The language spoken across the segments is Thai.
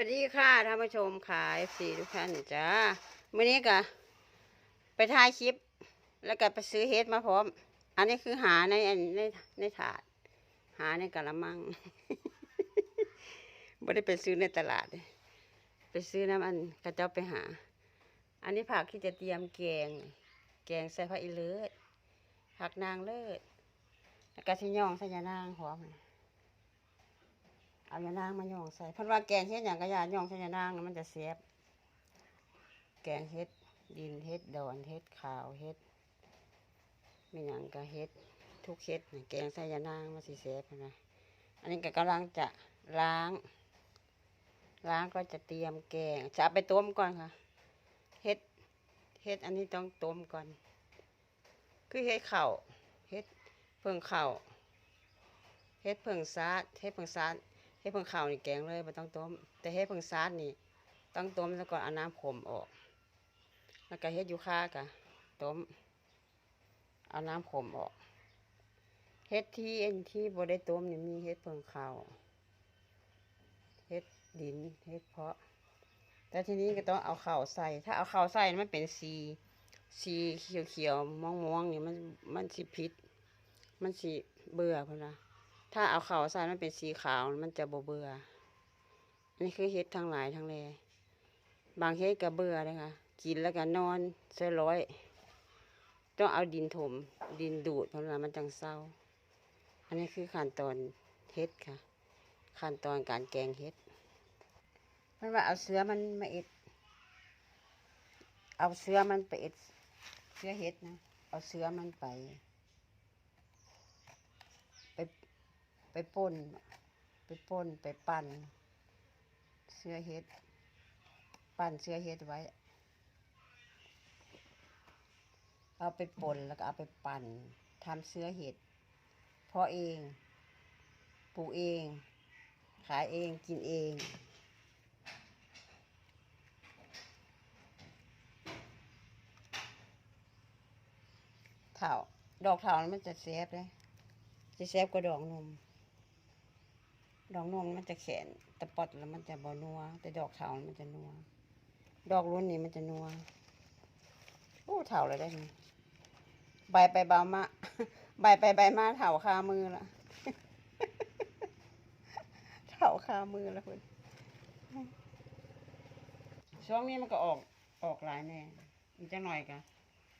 วัสดีค่ะท่านผู้ชมขายสีทุกท่านจ้ามื่อนี้ก็ไปถ่ายคลิป แล้วก็ไปซื้อเฮดมาพร้อม อันนี้คือหาในอันในในถาด หาในกะละมังไม่ได้ไปซื้อในตลาด ไปซื้อน้ำอันกระเจ้าไปหา อันนี้ผักที่จะเตรียมแกง แกงใส่ผักอีเลิศผักนางเลิศแล้วก็ที่ย่องใส่ยานางพร้อมเลย เอายานางมาย่องใส่เพันว่าแกงเฮ็ดอย่างกระยาย่องใส่ยานางมันจะเสียบ แกงเฮ็ดดินเฮ็ดดอนเฮ็ดขาวเฮ็ดมีหยังก็เฮ็ดทุกเฮ็ดแกงใส่ยานางมันสิเสียบนะอันนี้ก็กำลังจะล้าง ล้างก็จะเตรียมแกงจะเอาไปต้มก่อนค่ะเฮ็ดเฮ็ดอันนี้ต้องต้มก่อน คือเฮ็ดข้าวเฮ็ดเพิ่งข้าวเฮ็ดเพิ่งซาดเฮ็ดเพิ่งซาด เฮ็ดเพิ่งข้าวนี่แกงเลยไม่ต้องต้ม แต่เฮ็ดเพิ่งซาดนี่ ต้องต้มแล้วก็เอาน้ำขมออก แล้วก็เฮ็ดยูคากะต้ม เอาน้ำขมออกเฮ็ดที่เอ็นที่บ่ได้ต้มนี่มีเฮ็ดเพิ่งข้าวเฮ็ดดินเฮ็ดเพาะ แต่ทีนี้ก็ต้องเอาข้าวใส่ ถ้าเอาข้าวใส่มันเป็นสีสีเขียวๆม่วงๆนี่มันมันสิพิษ มันสิเบื่อพุ่นนะ ถ้าเอาขาวใส่มันเป็นสีขาวมันจะบ่เบื่ออันนี้คือเฮ็ดทั้งหลายทั้งแลบางเฮ็ดก็เบื่อเลยค่ะ กินแล้วก็นอนเสียร้อย ต้องเอาดินถม ดินดูดเพราะว่ามันจังเศร้า อันนี้คือขั้นตอนเฮ็ดค่ะ ขั้นตอนการแกงเฮ็ดมันว่าเอาเสือมันมาเอ็ด เอาเสือมันไปเอ็ด เสือเฮ็ดนะ เอาเสือมันไป ปป่น ไปป่นไปปั่น เสื้อเฮ็ด ปั่นเสื้อเฮ็ดไว้ เอาไปป่นแล้วก็เอาไปปั่นทำเสื้อเห็ดเพาะเองปลูกเอง ขายเองกินเองเถาดอกเถามันจะแซ่บเลยจะแซ่บกว่าดอกนม ดอกนมมันจะแข็งแต่ปอดแล้วมันจะบ่นัว แต่ดอกเถามันจะนัว ดอกรุ่นนี้มันจะนัวโอ้เถาเลยได้ไงใบไปใบมาใบไปใบมาเถาคามือละเถาคามือละคุณช่วงนี้มันก็ออกออกหลายแน่อีกจะหน่อยกะ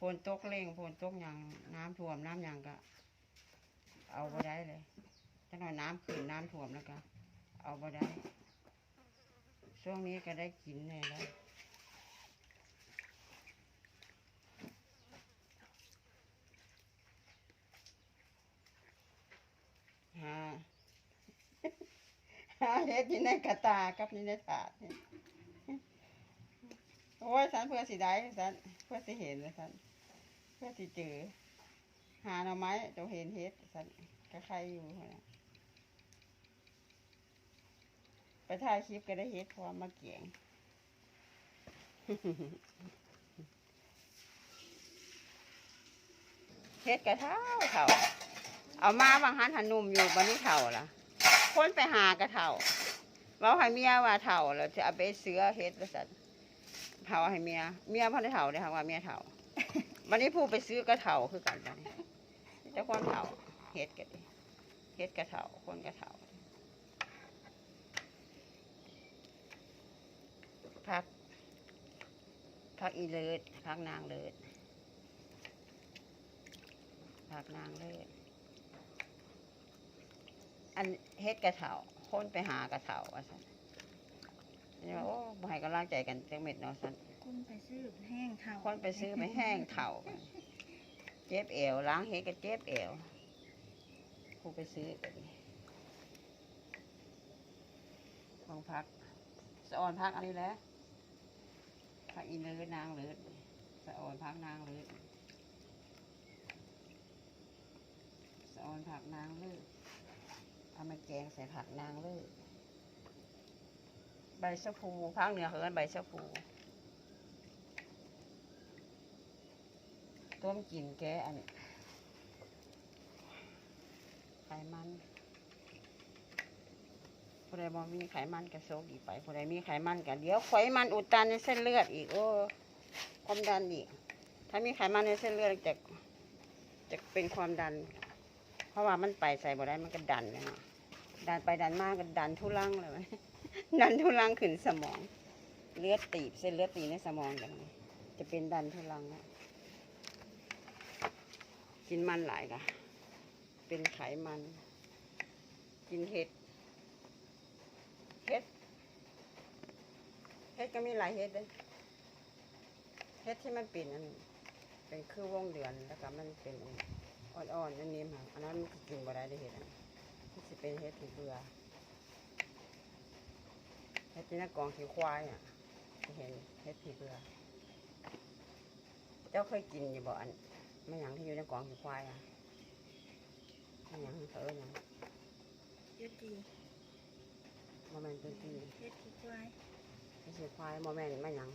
ฝนตกเร่งฝนตกอย่างน้ำท่วมน้ำยางกะเอาบ่ได้เลย ถ้าหน่อยน้ำขึ้นน้ำท่วมแล้วก็เอาบ่ได้ ช่วงนี้ก็ได้กินแน่แล้วหาหาเฮ็ดที่ในกระตากับนี่ในถาดนี่โอ้ยสันเพื่อสิได้สันเพื่อสิเห็นสันเพื่อสิเจอหาหน่อไม้จะเห็นเฮ็ดสันก็ใครอยู่นะ ไปถ่ายคลิปก็ได้เฮ็ดพร้อมมาเกียงเฮ็ดกระเท่าเท่า เอามาบางหันหันนุ่มอยู่บันนี้เท่าล่ะ คนไปหากระเท่าเว้าให้เมียว่าเท่าแล้วจะเอาไปเสือเฮ็ดแล้วสันเท่าให้เมีย เมียพันได้เท่าเลยค่ะว่าเมียเท่าวันนี้ผู้ไปซื้อกระเท่าคือกันบัดนี้เจ้าคนเท่าเฮ็ดกันเฮ็ดกระเท่าคนกระเท่า พักพักอีเลิศพักนางเลิศพักนางเลิศอันเฮ็ดกระเถาคนไปหากระเถาว่าซั่นนี่ว่าโอ้บ่ให้กำลังใจกันจังเม็ดเนาะซั่นคุณไปซื้อแห้งเท่าคนไปซื้อไปแห้งเถากันเจ็บเอวล้างเฮ็ดก็เจ็บเอวผู้ไปซื้อกันของพักสะออนพักอันนี้แหละ พักอีเลิศนางเลิศสะออนพักนางเลิศสะออนผักนางเลิศเอามาแกงใส่ผักนางเลยใบชะพูภาคเหนือเขาเรใบชะพูต้มกินแกอันไขมัน ผู้ใดบ่มีไขมันก็โชคดีไปผู้ใดมีไขมันก็เดี๋ยวไขมันอุดตันในเส้นเลือดอีกโอ้ความดันอีก ถ้ามีไขมันในเส้นเลือดจะจะเป็นความดัน เพราะว่ามันไปใส่บ่ได้มันก็ดันเลยเนาะดันไปดันมากก็ดันทุลังเลยดันทุลังขึ้นสมอง เลือดตีบเส้นเลือดตีบในสมองอย่างนี้จะเป็นดันทุลังนะกินมันหลายกะเป็นไขมัน กินเห็ด เห็ด เห็ดก็มีหลายเห็ดเลยเห็ดที่มันเป็นอันเป็นคือวงเดือนแล้วก็มันเป็นอันอ่อนๆอันนี้ค่ะอันนั้นมันก็กินบ่ได้ได้เห็ดอันที่สิเป็นเห็ดที่เบื่อเห็ดที่หน้ากองขี้ควายอะจะเห็นเห็ดที่เบื่อเจ้าเคยกินอยู่บ่อันไม่หยังที่อยู่ในกองขี้ควายอะไม่หยังเขาเอิ้นหยังยุติโมเมนต์เป็นที่เฮ็ดขี้ควาย ไม่ใช่ควายโมเมนต์ไม่หยัง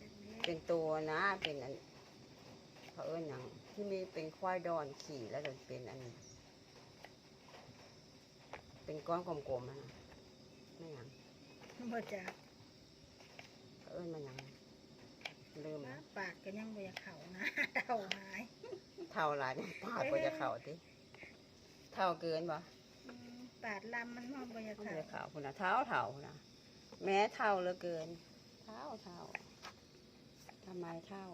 จากนี้เป็นตัวนะ เป็นอันเขาเอิ้นหยังที่มีเป็นควายดอนขี่แล้วเดินเป็นอันเป็นก้อนกลมๆนะไม่หยังบ่จักเขาเอิ้นมาหยังลืมปานะกปากก็ยังบ่อยากเข้านะเท่าหายเท่าหลายเนี่ยปากก็จะเข่าติเท่าเกินปะอืมปาดลำมันมองบ่อยากไม่เข้าได้เข่าคุณนะเท้าเท่าคุณนะ แม้เท่าเหลือเกิน เท่าเท่าทำไมเท่า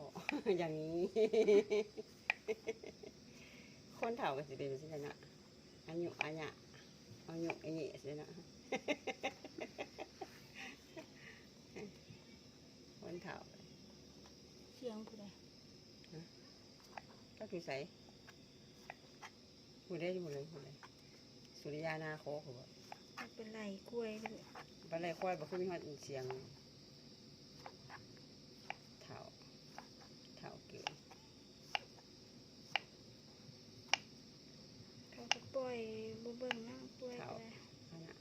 อย่างนี้ คนเท่าก็สิเป็นสินะอายุอาญะอายุอายุสินะคนเท่าเสียงผู้ใดก็คือใส่ผู้ได้ผู้เลยผู้เลยสุริยานาโคเขาบอกมัน เป็นไรกล้วยด้วยปลาไหลควายบอกคือมีฮอดเสียงเท่าเท่าเกินเขาก็ปล่อยบ่เบิ่งนะปล่อยก็ได้อันน่ะ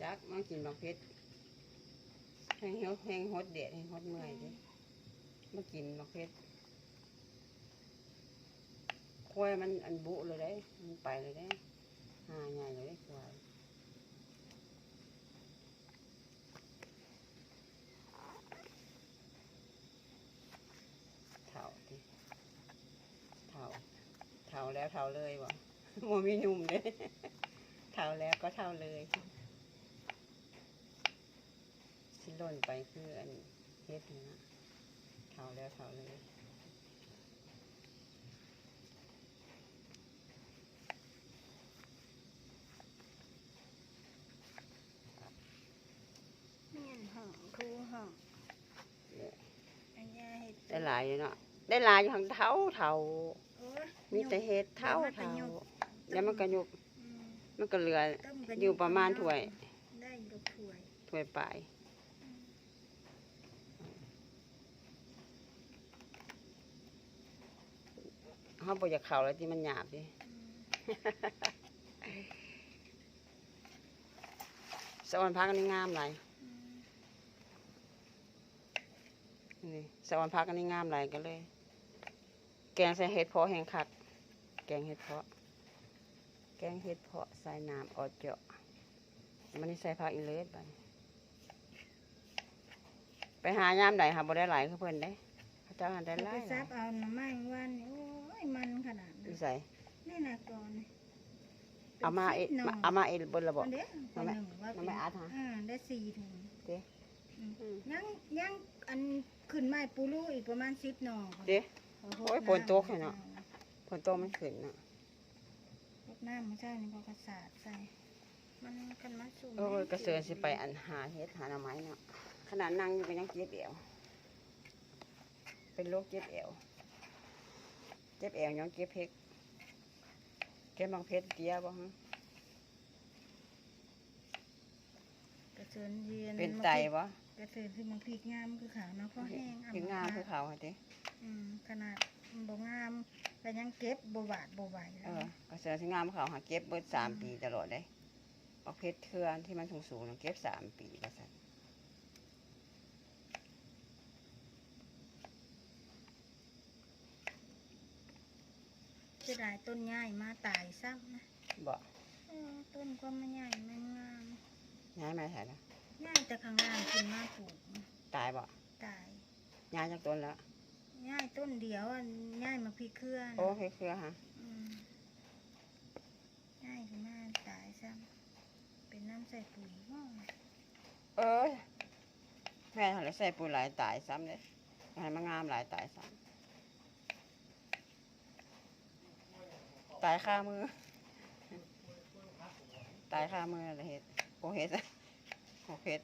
จักมากินบางเพชรแห้งเหี่ยวแห้งฮดเด็ดแห้งฮดเมื่อยดิมากินบางเพชรควายมันอันบุเลยได้มันไปเลยได้หาใหญ่เลยได้ควายเท่าดิเท่าเท่า แล้วเท่าเลยวะโมมีหนุ่มเลยเท่าแล้วก็เท่าเลยที่หล่นไปคืออันเฮ็ดนี่นะเท่าแล้วเท่าเลยเมียนห้องครูห้องอันยาเฮ็ดได้หลายอยู่เนาะได้หลายอยู่ทางเท่าเท่าโอ้ย มีแต่เฮ็ดเท่าเท่าแล้วมันก็ยุบอืมมันก็เหลือต้มกันอยู่ประมาณถ้วยได้อยู่ถ้วยถ้วยปลายเขาบอกอยากเข่าแล้วที่มันหยาบดิอืมสวรรค์พักอันนี้งามหลายอืมนี่สวรรค์พักอันนี้งามหลายกันเลย แกงใส่เห็ดเพาะแห้งคัก แกงเห็ดเพาะ แกงเห็ดเพาะใส่น้ำออดเจาะมันนี่ใส่ผักอีเลิศไปไปหายามใดหาบ่ได้หลายคือเพิ่นได้เขาเจ้าหันได้เอาหลาไปยหซัลายบเอาหน่อไม้วันนี่โอ้ยมันขนาดอีนั้นใส่นี่นะก่อนเอามาเอป็นสิบหน่เอามาเอบนระบบ อันเด้อคนหนึ่งว่าน้ำไม้อาร์ตฮะอ่าได้สี่ถุงเด้อืมยังยังอันขึ้นไม้ปูรูอีกประมาณสิบหน่อเด้โอ้โอ้ยฝนตกให้เนาะ ผลโตมันขึ้นน่ะรดน้ำไม่ใช่นี่พอกระสาดใส่ มันกันมาสูงโอ้ยกระเสือสิไปอันหาเฮ็ดหาหน่อไม้เนาะขนาดนั่งอยู่ก็ยังเจ็บเอวเป็นโรคเจ็บเอวเจ็บเอวยังเจ็บเพกเก็บบางเพชรเดียบ่ฮะกระเสือนเย็นเป็นไตบ่กระเสือนคือมันพริกงามคือขาวเนาะเพราะแห้งถึงงามคือเขาฮะติอืมขนาดมันบ่งาม แต่ยังเก็บบ่บาดบ่ไหวเอแล้วอกระเสือสิงามเขาหาเก็บเบิดสามปีตลอดเลยบางเพชรเทือนที่มันสูงๆน่ะเก็บสามปีว่าซั่นจะได้ต้นใหญ่มาตายซ้ำนะบ่เออต้นก็มันใหญ่มันงามอย้ายมาถ่ายแล้วย่ายแต่ข้างล่างขึ้นมาปลูกตายบ่ตายย้ายจากต้นแล้ว ย่ายต้นเดียวอันย่ายมาพี่เครือนะโอ้เคเครือฮะอืมย่ายขึ้นมาตายซ้ำเป็นน้ำใส่ปุ๋ยง้อเอ้ยแม่ทำอะไรใส่ปุ๋ยหลายตายซ้ำเลยให้มันงามหลายตายซ้ำตายคามือ ตายคามืออะไรเฮ็ดโอเฮ็ดโอเฮ็ด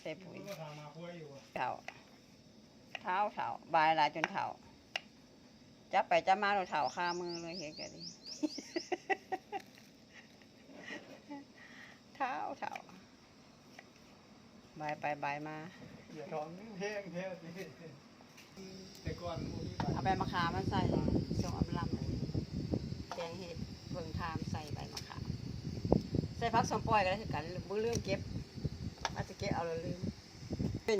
ใส่ปุ๋ยก็ทำมาคุยอยู่เถา เท้าเถาบายหลายจนเถาจับไปจับมาเราเถาคามือเลยเฮ็ดกันดิเท้าเถาบายไปบายมาอย่าถอนแห้งแท้สิแต่ก่อนพวกนี้ไปเอาใบมะขามมาใส่ส่งอับลำเลยแกงเห็ดเพิ่งทามใส่ใบมะขามใส่พักสมปล่อยก็ได้คือกันบ่ลืมเก็บว่าจะเก็บเอาแล้วลืมเป็น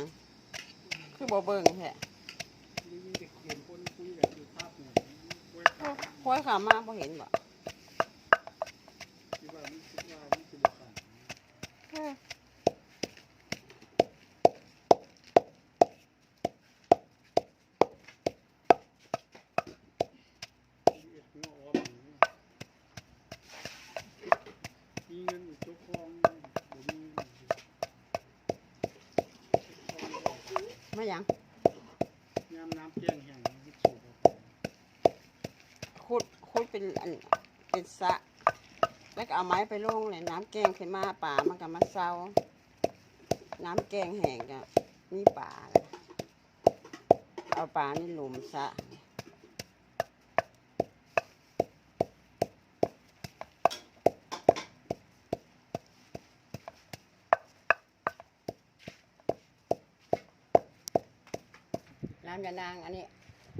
คือบ่เบิ่งแท้นี่มีเด็กเรียนคนคุยกับคือภาพเนี่ยคุยกับห้อยขามาบ่เห็นบ่ ที่ว่ามันคิดว่ามันคือบุคคลที่เอ็ดหัวออมอย่างนี้มีเงินอยู่เจ้าของบ่มีเงินอยู่เจ้าของบ่ มายังยามน้ำแก้งแห้งมันสูบออกไปขุดขุดเป็นอันเป็นสระแล้วก็เอาไม้ไปลงเลยน้ำแกงขึ้นมาป่ามันก็มาเซาน้ำแกงแห้งก็มีป่าเลยเอาป่านี่หลุมสระ น้ำยานางอันนี้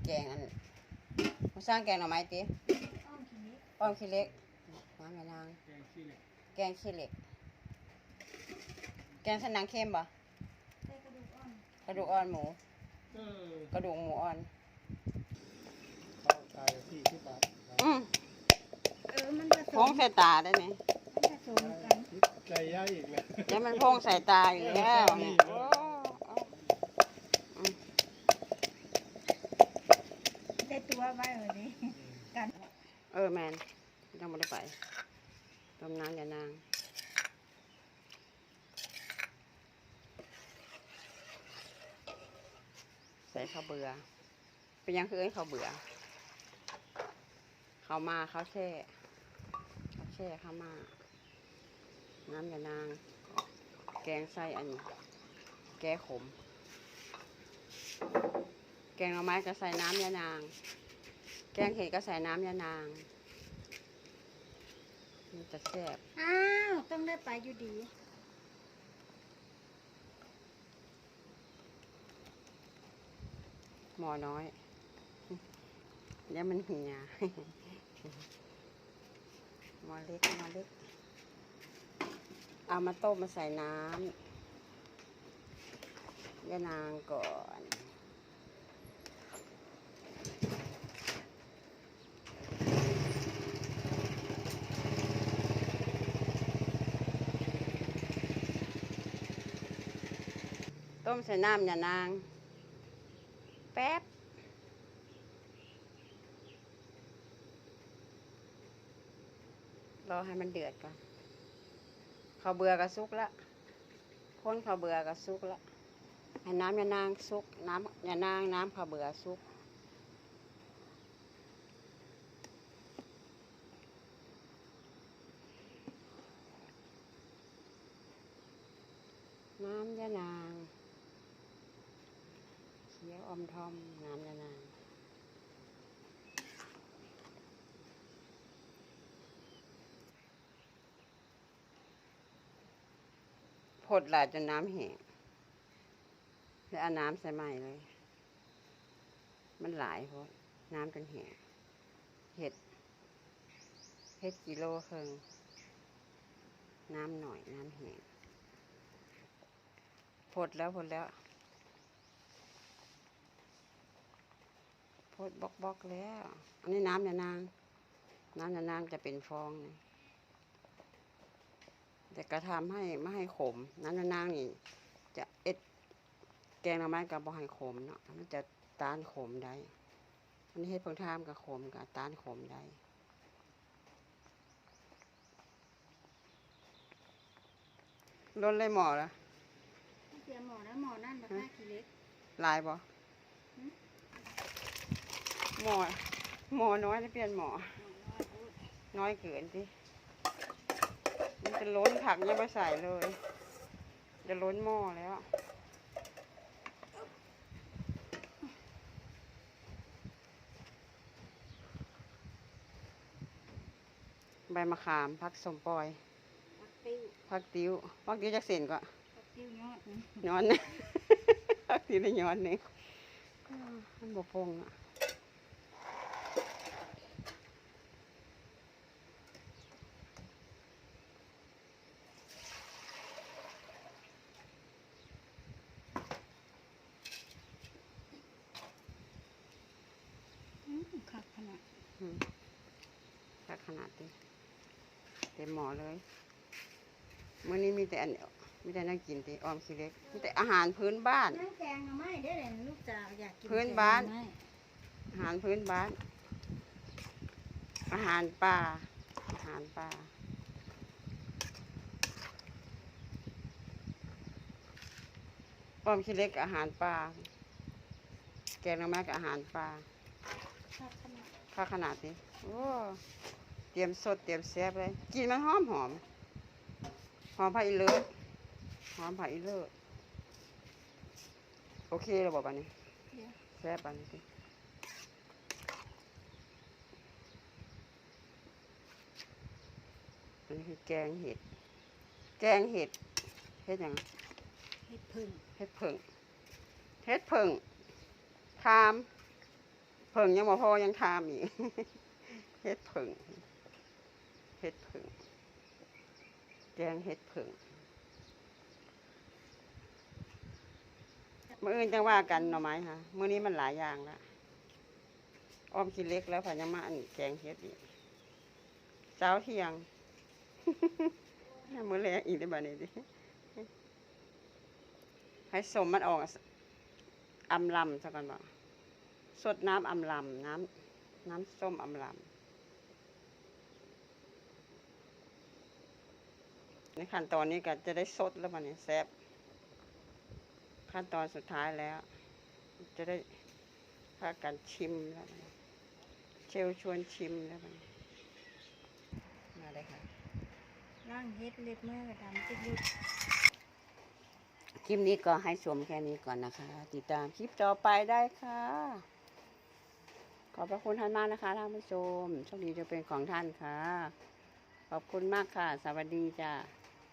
แกงอันมาสร้างแกงหน่อไม้ตีอ้อมทีนี้อ้อมขี้เล็กน้ำยานางแกงขี้เหล็ก แกงขี้เหล็กแกงสันนังเค็มปะใส่กระดูกอ่อนกระดูกอ่อนหมูเออกระดูกหมูอ่อนเข้าใจที่ที่ปากอืมเออมันผสพงมใส่ตาได้ไหมมันผสมกันใจย่าอีกแล้วเดี๋ยวมันพงใส่ตาอยู่แล้วเนี่ยโอ้เอา ได้ตัวไว้เลยดิกัน เออแมนยังไม่ได้ไปต้มน้ำยานางใส่ข้าวเบื่อ เป็นยังคือเอ้ยข้าวเบื่อข้าวมาข้าวแช่ข้าวแช่ข้าวมา น้ำยานาง แกงไส้อันนี้ แกงขม แกงหน่อไม้ก็ใส่น้ำยานาง แกงเห็ดก็ใส่น้ำยานาง มันจะแซ่บอ้าว ต้องได้ไปอยู่ดีหมอน้อย เดี๋ยวมันเหี่ยหมอเล็กหมอเล็ก เอามาต้มมาใส่น้ำยานางก่อน ต้มใส่น้ำยานาง แป๊บ รอให้มันเดือดก่อนข้าเบื่อก็สุกละพ้นข้าเบื่อก็สุกละให้น้ำยานางสุก น้ำยานางน้ำข้าเบื่อสุกน้ำยานาง ยวอมทอมน้ำยานพดหลายจนน้ำแห้งแล้วเอาน้ำใส่ใหม่เลย มันหลายพราะน้ำจนแห้งเห็ดเห็ดกิโลครึ่งน้ำหน่อยน้ำแห้งพดแล้วพดแล้ว พดบล็อกบล็อกๆแล้ว อันนี้น้ำยานาง น้ำยานางจะเป็นฟองนะแต่ก็ทำให้ไม่ให้ขมนั้นนางนี่ จะเอ็ดแกงหน่อไม้กับบ่ให้ขมเนาะมันจะต้านขมได้อันนี้เฮ็ดเพิ่งทามกับขมกับต้านขมได้ล้นเลยหมอละเตรียมหมอแล้วหมอนั่นแบบห้ากิเล็กลายบ่หืม หมอหมอน้อยได้เปลี่ยนหมอ น้อยเกินสิมันจะล้นผักยังไม่ใส่เลย จะล้นหม้อแล้วใบมะขามผักสมปอยปักติ้วผักติ้วผักติ้วจากเส้นก็ปักติ้วยอดนะย้อนผักติ้วได้ย้อนนี่อ้าวมันบกพงอะ อืมขับขนาดอืมผักขนาดนี้เต็มหม้อเลยมื้อนี้มีแต่อันเดียวมีแต่น่ากินติออมสิเล็กมีแต่อาหารพื้นบ้านนั่งแกงหน่อไม้ได้เลยลูกสาวอยากกินพื้นบ้านแกงหอไม้อาหารพื้นบ้าน อาหารป่าอาหารป่าอ้อมขี้เล็กกับอาหารป่าแกงหน่อไม้กับอาหารป่าขับขนา ดข้าขนาดนี้ โอ้ เตรียมสดเตรียมแซ่บเลย กินมันหอมหอม หอมผักอีเลิศหอมผักอีเลิศโอเคแล้วบอกปันนี้เดี๋ยวแซ่บปันนี้สิอันนี้คือแกงเห็ด แกงเห็ด เห็ดหยังเห็ดพึ่งเห็ดเผิงเห็ดเผิงทาม เผิงยังบ่พอยังทามอีกเห็ดเผิงเห็ดเผิงแกงเห็ดเผิงมื่ออื่นจังว่ากันหน่อไม้ค่ะมื่อนี้มันหลายอย่างละอ้อมกินเล็กแล้วผ่านยังมาอันแกงเห็ดอีกเช้าเที่ยงมื้อแรกอีกได้บ่นี้ดิให้สมมันออกอำลำซะก่อนบ่ สดน้ำอำลำน้ำน้ำส้มอำลำในขั้นตอนนี้ก็จะได้สดแล้วมันนี้แซ่บขั้นตอนสุดท้ายแล้ว จะได้พากันชิมแล้วบัดนี้เชลชวนชิมแล้วมันมาเลยค่ะร่างเฮ็ดเล็บมือกระดำติดลุดคลิปนี้ก็ให้ชมแค่นี้ก่อนนะคะ ติดตามคลิปต่อไปได้ค่ะ ขอบพระคุณท่านมากนะคะท่านผู้ชมโชคดีจะเป็นของท่านค่ะ ขอบคุณมากค่ะ สวัสดีจ้า